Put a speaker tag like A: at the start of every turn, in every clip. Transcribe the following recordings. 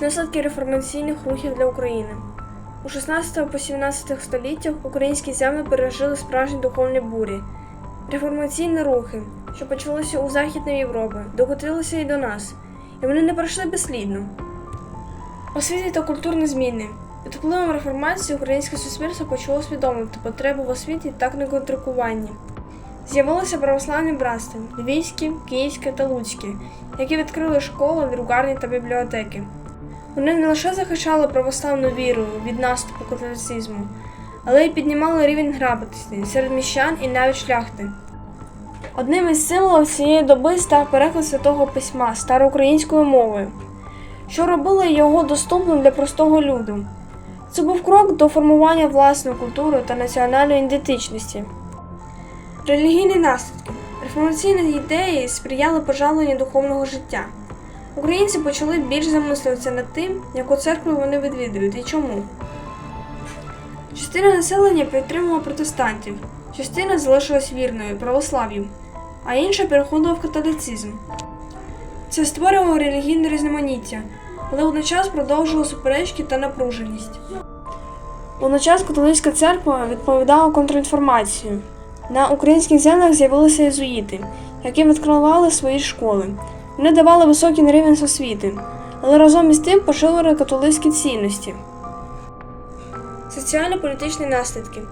A: Наслідки реформаційних рухів для України. У 16 по 17 століттях українські землі пережили справжні духовні бурі. Реформаційні рухи, що почалися у Західної Європи, докотилися і до нас, і вони не пройшли безслідно. Освіти та культурні зміни. Під впливом реформації українське суспільство почало усвідомлювати потребу в освіті та контракуванні. З'явилися православні братства Львівське, Київське та Луцьке, які відкрили школи, друкарні та бібліотеки. Вони не лише захищали православну віру від наступу католицизму, але й піднімали рівень грамотності серед міщан і навіть шляхти. Одним із символів цієї доби став переклад святого письма староукраїнською мовою, що робило його доступним для простого люду. Це був крок до формування власної культури та національної ідентичності. Релігійні наслідки. Реформаційні ідеї сприяли пожавленню духовного життя. Українці почали більш замислюватися над тим, яку церкву вони відвідують і чому. Частина населення підтримувала протестантів, частина залишилась вірною православ'ю, а інша переходила в католицизм. Це створювало релігійне різноманіття, але водночас продовжувало суперечки та напруженість. Водночас католицька церква відповідала контрінформацію. На українських землях з'явилися єзуїти, які відкривали свої школи. Вони давали високий рівень освіти, але разом із тим поширювали католицькі цінності. Соціально-політичні наслідки.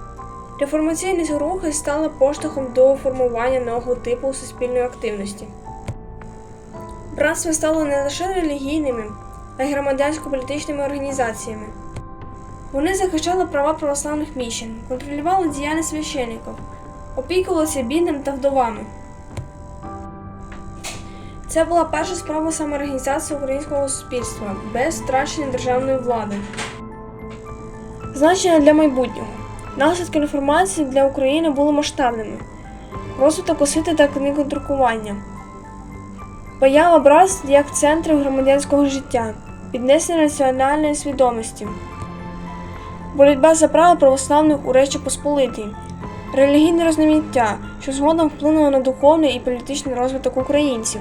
A: Реформаційні рухи стали поштовхом до формування нового типу суспільної активності. Братства стало не лише релігійними, а й громадянсько-політичними організаціями. Вони захищали права православних міщан, контролювали діяльність священників, опікувалися бідним та вдовами. Це була перша спроба самоорганізації українського суспільства без втрачення державної влади. Значення для майбутнього. Наслідки реформації для України були масштабними. Розвиток освіти та книгодрукування. Поява братств як центрів громадянського життя, піднесення національної свідомості, боротьба за право православних у Речі Посполитій, релігійне розмаїття, що згодом вплинуло на духовний і політичний розвиток українців.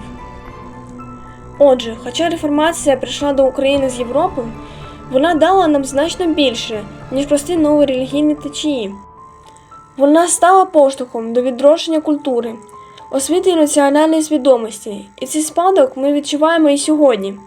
A: Отже, хоча реформація прийшла до України з Європи, вона дала нам значно більше, ніж прості нові релігійні течії. Вона стала поштовхом до відродження культури, освіти і національної свідомості, і цей спадок ми відчуваємо і сьогодні.